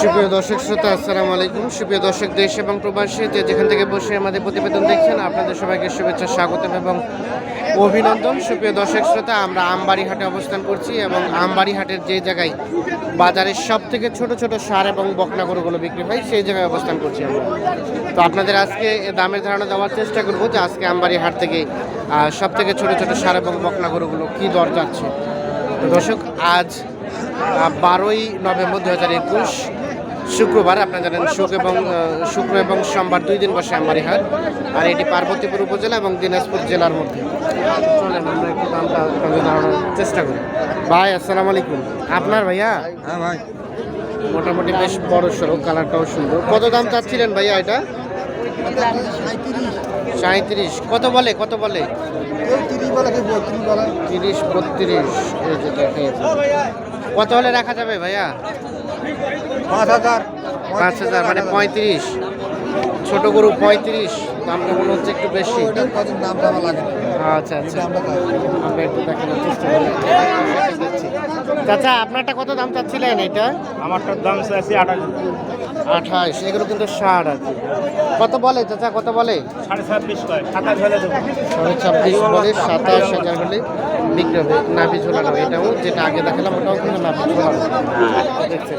সুপ্রিয় দর্শক শ্রোতা, আসসালামু আলাইকুম। সুপ্রিয় দর্শক, দেশ এবং প্রবাসী, যে যেখান থেকে বসে আমাদের প্রতিবেদন দেখছেন, আপনাদের সবাইকে শুভেচ্ছা, স্বাগতম এবং অভিনন্দন। সুপ্রিয় দর্শক শ্রোতা, আমরা আমবাড়ি হাটে অবস্থান করছি এবং আমবাড়ি হাটের যে জায়গায় বাজারের সব থেকে ছোট ছোট সার এবং বকনা গরুগুলো বিক্রি হয়, সেই জায়গায় অবস্থান করছি আমরা। তো আপনাদের আজকে দামের ধারণা দেওয়ার চেষ্টা করব যে আজকে আমবাড়ি হাট থেকে সব থেকে ছোট ছোট সার এবং বকনা গরুগুলো কী দর যাচ্ছে। দর্শক, আজ বারোই নভেম্বর দু হাজার একুশ শুক্রবার আপনারা জানেন শুক এবং শুক্র এবং সোমবার দুই দিন বসে আমবাড়ি হাট আর এটি পার্বতীপুর উপজেলা এবং দিনাজপুর জেলার মধ্যে। চলেন আমরা একটু দামটা আপনাদের জানানোর চেষ্টা করি। ভাই আসসালামু আলাইকুম। আপনার ভাইয়া? হ্যাঁ ভাই। মোটামুটি বেশ বড় সড়ো কালারটাও সুন্দর। কত দাম চাচ্ছিলেন ভাইয়া এটা? সাঁত্রিশ কত বলে কত বলে? তিরিশ বত্রিশ। কত হলে রাখা যাবে ভাইয়া? পাঁচ হাজার। পাঁচ হাজার মানে পঁয়ত্রিশ। ছোট গরু পঁয়ত্রিশ দামটা মনে হচ্ছে একটু বেশি। দাম টামা লাগে? আচ্ছা আচ্ছা। আমরা একটু দেখানোর চেষ্টা করি। চাচা আপনারটা কত দাম চাচ্ছিলেন এটা? আমারটার দাম চাইছি আঠাশ। আঠাশ এগুলো কিন্তু ষাট আর কি। কত বলে চাচা কত বলে? সাড়ে ছাব্বিশ বলে সাতাশ হাজার হলে বিক্রি হবে নাভি ঝোলানো। এটাও যেটা আগে দেখালাম ওটাও কিন্তু নাভি ঝোলানো। দেখছেন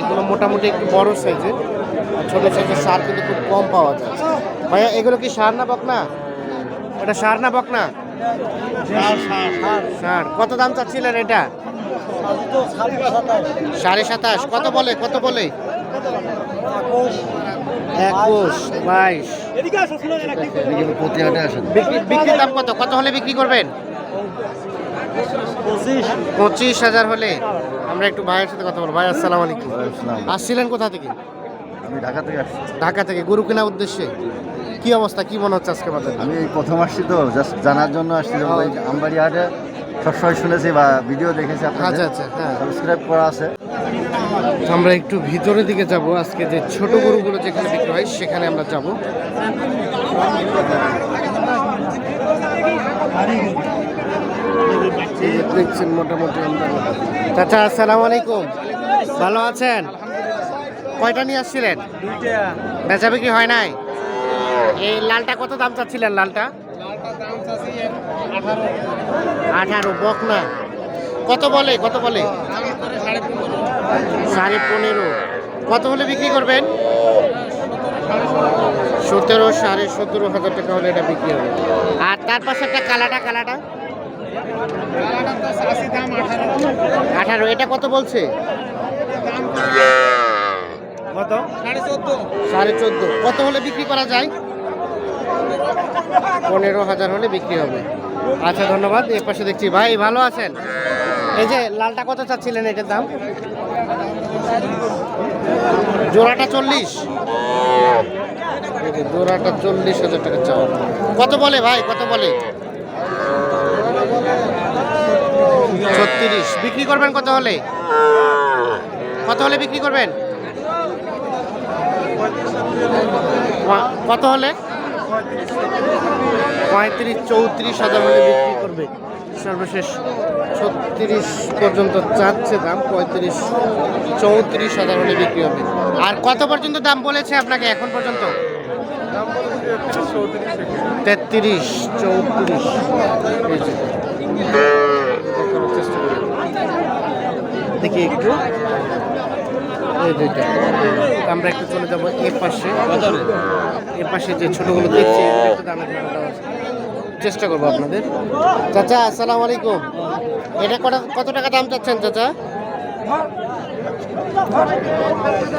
এগুলো মোটামুটি একটু বড় সাইজের ছোটো সাইজের সার কিন্তু খুব কম পাওয়া যায়। ভাইয়া এগুলো কি সার না বকনা? ওটা সার না বকনা? সার কত দাম চাচ্ছিলেন এটা? সাড়ে সাতাশ। কত বলে কত বলে? একুশ। বাইশ। প্রতি আসেন। বিক্রি দাম কত? কত হলে বিক্রি করবেন? পঁচিশ। হাজার হলে? আমরা একটু ভাইয়ের সাথে কথা বলব। ভাই আসসালামু আলাইকুম। আসছিলেন কোথা থেকে? আমি ঢাকা থেকে আসছি। ঢাকা থেকে গরু কেনার উদ্দেশ্যে? কি অবস্থা? কি মনে হচ্ছে আজকে বাজারে? আমি এই প্রথম আসছি তো জাস্ট জানার জন্য আসছি। আমবাড়ি হাটে সবসময় শুনেছি বা ভিডিও দেখেছি আচ্ছা আচ্ছা হ্যাঁ। সাবস্ক্রাইব করা আছে। আমরা একটু ভিতরের দিকে যাব। আজকে যে ছোট গরুগুলো যেখানে বিক্রি হয় সেখানে আমরা যাব। দেখছেন মোটামুটি আমরা। চাচা আসসালামু আলাইকুম। ভালো আছেন? কয়টা নিয়ে আসছিলেন? বেচা বিক্রি হয় নাই? এই লালটা কত দাম চাচ্ছিলেন লালটা? আঠারো। বক না। কত বলে কত বলে? সাড়ে পনেরো। কত হলে বিক্রি করবেন? সতেরো সাড়ে সতেরো হাজার টাকা হলে এটা বিক্রি হবে। আর তার পাশে একটা কালাটা কালাটা আঠারো এটা কত বলছে? কত? সাড়ে চোদ্দ। কত হলে বিক্রি করা যায়? পনেরো হাজার হলে বিক্রি হবে। আচ্ছা ধন্যবাদ। এর পাশে দেখছি। ভাই ভালো আছেন? এই যে লালটা কত চাচ্ছিলেন এটার দাম? জোড়াটা চল্লিশ। জোড়াটা চল্লিশ হাজার টাকা চাওয়া। কত বলে ভাই? কত বলে? ছত্রিশ। বিক্রি করবেন কত হলে? কত হলে বিক্রি করবেন? কত হলে? পঁয়ত্রিশ, চৌত্রিশ হাজার হলে বিক্রি করবে। সর্বশেষ। ছত্রিশ পর্যন্ত চাচ্ছে দাম, পঁয়ত্রিশ, চৌত্রিশ হাজার হলে বিক্রি হবে। আর কত পর্যন্ত দাম বলেছে আপনাকে এখন পর্যন্ত? তেত্রিশ, চৌত্রিশ। দেখি একটু। আমরা একটু চলে যাব এ পাশে। এ পাশে যে ছোটগুলো দেখছি চেষ্টা করব আপনাদের। চাচা আসসালামু আলাইকুম। এটা কত কত টাকা দাম চাচ্ছেন চাচা?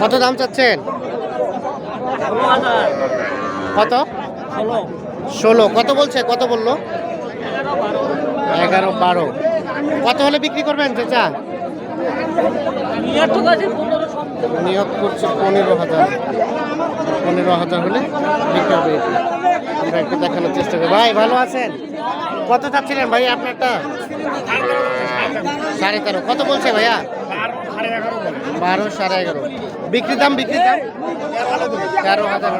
কত দাম চাচ্ছেন? কত? ষোলো। কত বলছে? কত বলল? এগারো বারো। কত হলে বিক্রি করবেন চাচা? নিয়োগ করছে পনেরো হাজার। পনেরো হাজার হলে বিক্রি হবে। একটু দেখানোর চেষ্টা করি। ভাই, ভালো আছেন? কত চাচ্ছিলেন ভাই আপনারটা সাড়ে তেরো। কত বলছে ভাইয়া? বারো সাড়ে এগারো বিক্রি দাম বিক্রি দাম? তেরো হাজার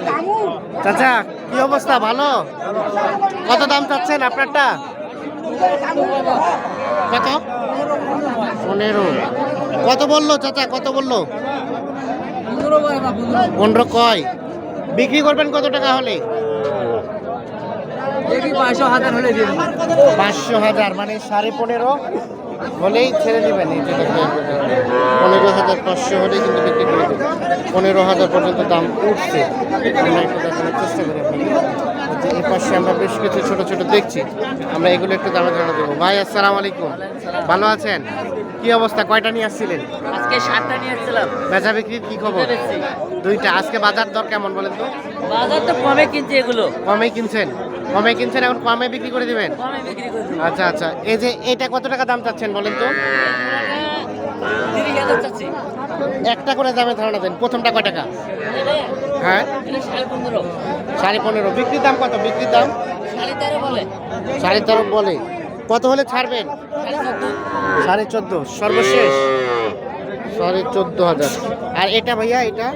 চাচা, কি অবস্থা? ভালো? কত দাম চাচ্ছেন আপনারটা? কত? পনেরো। কত বলল চাচা? কত বলল? পনেরো কয়? বিক্রি করবেন কত টাকা হলে? পাঁচশো হাজার হলে পাঁচশো হাজার মানে সাড়ে পনেরো হলেই ছেড়ে দেবেন এই যে পনেরো হাজার পাঁচশো হলেই কিন্তু বিক্রি করে দেবেন। পনেরো হাজার পর্যন্ত দাম উঠছে। আমরা একটু দেখানোর চেষ্টা করি এই পাশে আমরা বেশ কিছু ছোট ছোট দেখছি। আমরা এগুলো একটু দামে জানা দেবো। ভাই আসসালামু আলাইকুম। ভালো আছেন? কি অবস্থা? কয়টা নিয়ে আসছিলেন? আজকে সাতটা নিয়ে এসেছিলাম বেচা বিক্রির কি খবর? দুইটা। আজকে বাজার দর কেমন বলেন তো? বাজার তো কমে কিনছে এগুলো। কমে কিনছেন? কমে কিনছেন এখন কমে বিক্রি করে দিবেন? আচ্ছা আচ্ছা। এই যে এটা কত টাকা দাম চাচ্ছেন বলেন তো? একটা করে দামে ধারণা দেন প্রথমটা কয় টাকা? হ্যাঁ? সাড়ে পনেরো। বিক্রির দাম কত? বিক্রির দাম? সাড়ে তেরো বলে। কত হলে ছাড়বেন? সাড়ে চোদ্দ। সর্বশেষ? সাড়ে চোদ্দ হাজার। আর এটা ভাইয়া এটা?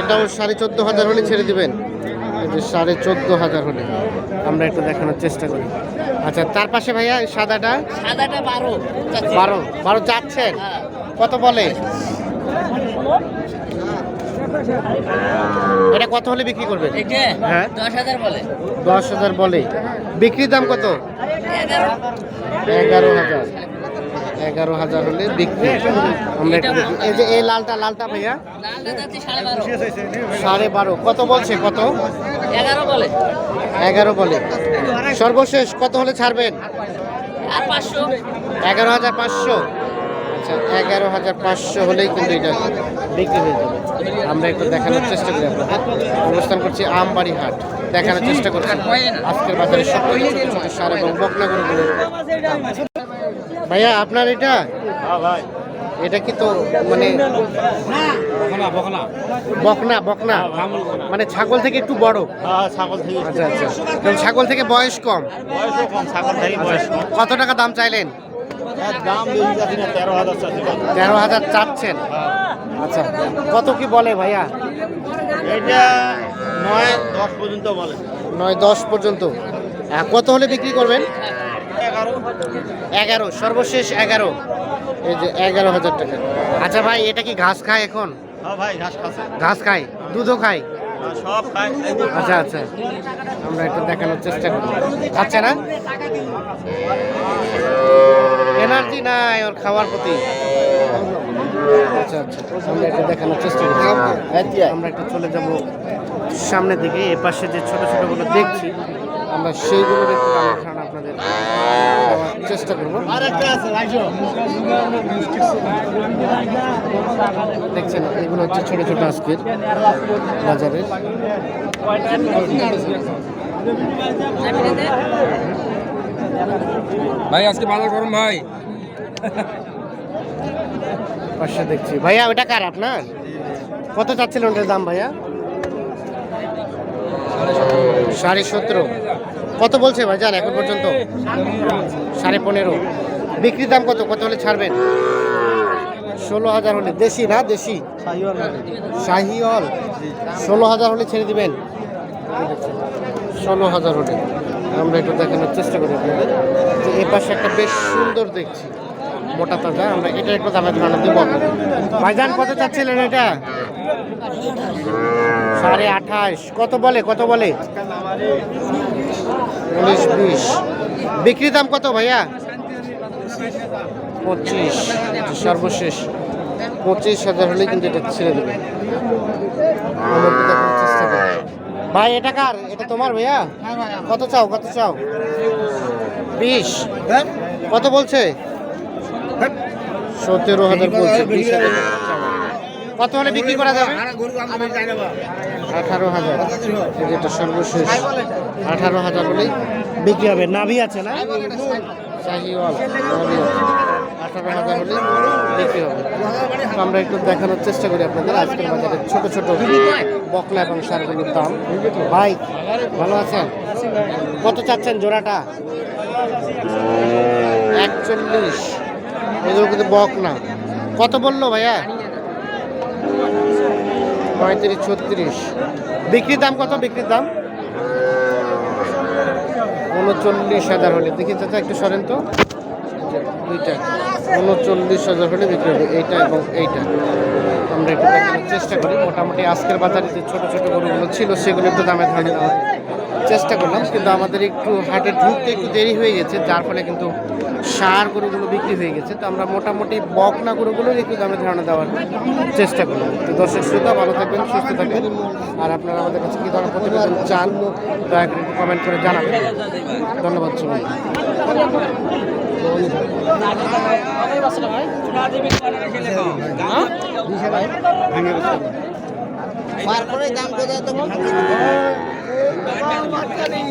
এটাও সাড়ে চোদ্দ হাজার হলে ছেড়ে দিবেন। যে সাড়ে চোদ্দ হাজার হলে আমরা একটু দেখানোর চেষ্টা করি। আচ্ছা তার পাশে ভাইয়া সাদাটা? সাদাটা বারো। বারো। বারো যাচ্ছেন হ্যাঁ। কত বলে? এটা কত হলে বিক্রি করবেন? এটা হ্যাঁ। দশ হাজার বলে। দশ হাজার বলে। বিক্রির দাম কত? এগারো হাজার। এগারো হাজার হলে বিক্রি। আমরা। এই যে এই লালটা লালটা ভাইয়া? সাড়ে বারো। কত বলছে কত? এগারো বলে। এগারো বলে। সর্বশেষ কত হলে ছাড়বেন? এগারো হাজার পাঁচশো। আচ্ছা এগারো হাজার পাঁচশো হলেই কিন্তু এটা বিক্রি হয়ে যাবে। আমরা একটু দেখানোর চেষ্টা করি অবস্থান করছি আমবাড়ি হাট। দেখানোর চেষ্টা করছি। আজকের বাজারে ছোট ছোট সার এবং বকনা গরুগুলো ভাইয়া আপনার এটা? হ্যাঁ এটা কি তো মানে বকনা বকনা। বকনা মানে ছাগল থেকে একটু বড়? হ্যাঁ ছাগল থেকে আচ্ছা আচ্ছা। ছাগল থেকে বয়স কম? ছাগল থেকে বয়স কম। কত টাকা দাম চাইলেন? তেরো হাজার চাচ্ছেন? আচ্ছা কত কি বলে ভাইয়া? এটা নয় দশ পর্যন্ত বলে। নয় দশ পর্যন্ত। কত হলে বিক্রি করবেন? এগারো? সর্বশেষ এগারো। এই যে এগারো হাজার টাকা। আচ্ছা ভাই এটা কি ঘাস খায় এখন? হ্যাঁ ঘাস খায়? দুধও খায়? হ্যাঁ, সব খায়। আচ্ছা আচ্ছা। আমরা একটু দেখানোর চেষ্টা করি। আচ্ছা না? এনার্জি নাই ওর খাওয়ার প্রতি। আচ্ছা আচ্ছা। আমরা একটু দেখানোর চেষ্টা করি। আমরা একটু চলে যাব সামনের দিকে। এ পাশে যে ছোট ছোটগুলো দেখছি আমরা সেইগুলোর একটু দামের ধারণা আপনাদের দেওয়ার চেষ্টা করব। দেখছেন এগুলো হচ্ছে ছোট ছোট আজকের বাজারের। ভাই আজকে বাজার গরম ভাই। পাশে দেখছি। ভাইয়া ওটা কার আপনার? কত চাচ্ছিলেন ওটার দাম ভাইয়া? সাড়ে সতেরো। কত বলছে ভাই জান এখন পর্যন্ত? সাড়ে পনেরো। বিক্রির দাম কত? কত হলে ছাড়বেন? ষোলো হাজার হলে। দেশি না দেশি? শাহিওয়াল। ষোলো হাজার হলে ছেড়ে দিবেন। ষোলো হাজার হলে। আমরা একটু দেখানোর চেষ্টা করি যে এ পাশে একটা বেশ সুন্দর দেখছি। মোটা তাজা। আমরা এটা একটু দামের ধারণা দেবো। ভাইজান, কত চাচ্ছিলেন এটা? সাড়ে আঠাশ। কত বলে? কত বলে? উনিশ বিশ। বিক্রি দাম কত ভাইয়া? পঁচিশ। সর্বশেষ। পঁচিশ হাজার হলেই কিন্তু এটা ছেড়ে দেবে। ভাই এটা কার? এটা তোমার ভাইয়া? কত চাও? কত চাও? বিশ। কত বলছে? সতেরো হাজার বলছে বিশ হাজার। কত হলে বিক্রি করা যাবে? আঠারো হাজার। যেটা সর্বশেষ। আঠারো হাজার হলেই বিক্রি হবে। নাভি আছে না? শাহিওয়াল আঠারো হাজার হলেই বিক্রি হবে। আমরা একটু দেখানোর চেষ্টা করি আপনাদের আজকের বাজারে ছোট ছোট বকলা এবং সারগুলোর দাম। ভাই ভালো আছেন? কত চাচ্ছেন জোড়াটা? একচল্লিশ। এগুলো কিন্তু বক না। কত বলল ভাইয়া? পঁয়ত্রিশ, ছত্রিশ। বিক্রির দাম কত? বিক্রির দাম? উনচল্লিশ হাজার হলে। দেখি চাচা, একটু সরেন তো। দুইটা। উনচল্লিশ হাজার হলে বিক্রি হবে এইটা এবং এইটা। আমরা একটু চেষ্টা করি। মোটামুটি আজকের বাজারে যে ছোটো ছোটো গরুগুলো ছিল, সেগুলো একটু দামে ধারণা চেষ্টা করলাম কিন্তু আমাদের একটু হাটে ঢুকতে একটু দেরি হয়ে গেছে যার ফলে কিন্তু সার গরুগুলো বিক্রি হয়ে গেছে। তো আমরা মোটামুটি বকনা গরুগুলোর একটু দামে ধারণা দেওয়ার চেষ্টা করলাম। তো দর্শক শ্রোতা ভালো থাকবেন সুস্থ থাকবেন। আর আপনারা আমাদের কাছে কী ধরনের প্রতিবেদন চান দয়া করে একটু কমেন্ট করে জানাবেন। ধন্যবাদ সবাই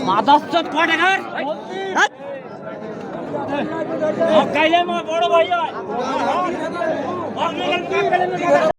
মাদার কয় টাকার গাইলে বড় ভাই